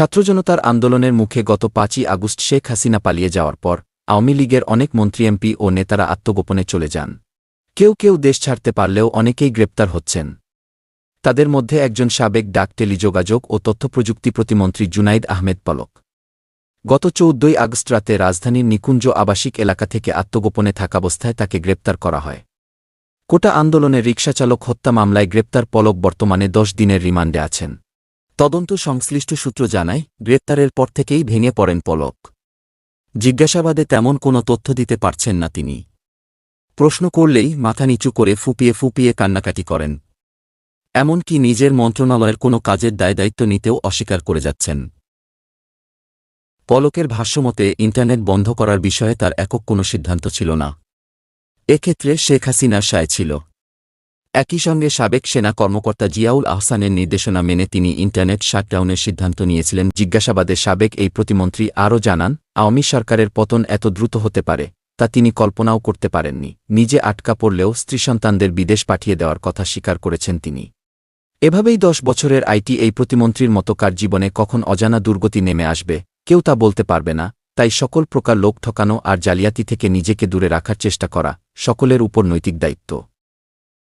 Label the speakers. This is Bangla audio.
Speaker 1: ছাত্রজনতার আন্দোলনের মুখে গত পাঁচই আগস্ট শেখ হাসিনা পালিয়ে যাওয়ার পর, আওয়ামী লীগের অনেক মন্ত্রী, এমপি ও নেতারা আত্মগোপনে চলে যান। কেউ কেউ দেশ ছাড়তে পারলেও অনেকেই গ্রেপ্তার হচ্ছেন। তাদের মধ্যে একজন সাবেক ডাক টেলিযোগাযোগ ও তথ্যপ্রযুক্তি প্রতিমন্ত্রী জুনাইদ আহমেদ পলক। গত চৌদ্দই আগস্ট রাতে রাজধানীর নিকুঞ্জ আবাসিক এলাকা থেকে আত্মগোপনে থাকাবস্থায় তাকে গ্রেপ্তার করা হয়। কোটা আন্দোলনে রিকশাচালক হত্যা মামলায় গ্রেপ্তার পলক বর্তমানে দশ দিনের রিমান্ডে আছেন। তদন্ত সংশ্লিষ্ট সূত্র জানায়, গ্রেপ্তারের পর থেকেই ভেঙে পড়েন পলক। জিজ্ঞাসাবাদে তেমন কোনো তথ্য দিতে পারছেন না তিনি। প্রশ্ন করলেই মাথা নিচু করে ফুপিয়ে ফুপিয়ে কান্নাকাটি করেন। এমনকি নিজের মন্ত্রণালয়ের কোনো কাজের দায়দায়িত্ব নিতেও অস্বীকার করে যাচ্ছেন। পলকের ভাষ্যমতে, ইন্টারনেট বন্ধ করার বিষয়ে তার একক কোনো সিদ্ধান্ত ছিল না। এক্ষেত্রে শেখ হাসিনার সায় ছিল। একই সঙ্গে সাবেক সেনা কর্মকর্তা জিয়াউল আহসানের নির্দেশনা মেনে তিনি ইন্টারনেট শাটডাউনের সিদ্ধান্ত নিয়েছিলেন। জিজ্ঞাসাবাদে সাবেক এই প্রতিমন্ত্রী আরও জানান, আওয়ামী সরকারের পতন এত দ্রুত হতে পারে, তা তিনি কল্পনাও করতে পারেননি। নিজে আটকা পড়লেও স্ত্রী সন্তানদের বিদেশ পাঠিয়ে দেওয়ার কথা স্বীকার করেছেন তিনি। এভাবেই দশ বছরের আইটি এই প্রতিমন্ত্রীর মতো কার জীবনে কখন অজানা দুর্গতি নেমে আসবে, কেউ তা বলতে পারবে না, তাই সকল প্রকার লোক ঠকানো আর জালিয়াতি থেকে নিজেকে দূরে রাখার চেষ্টা করা সকলের উপর নৈতিক দায়িত্ব।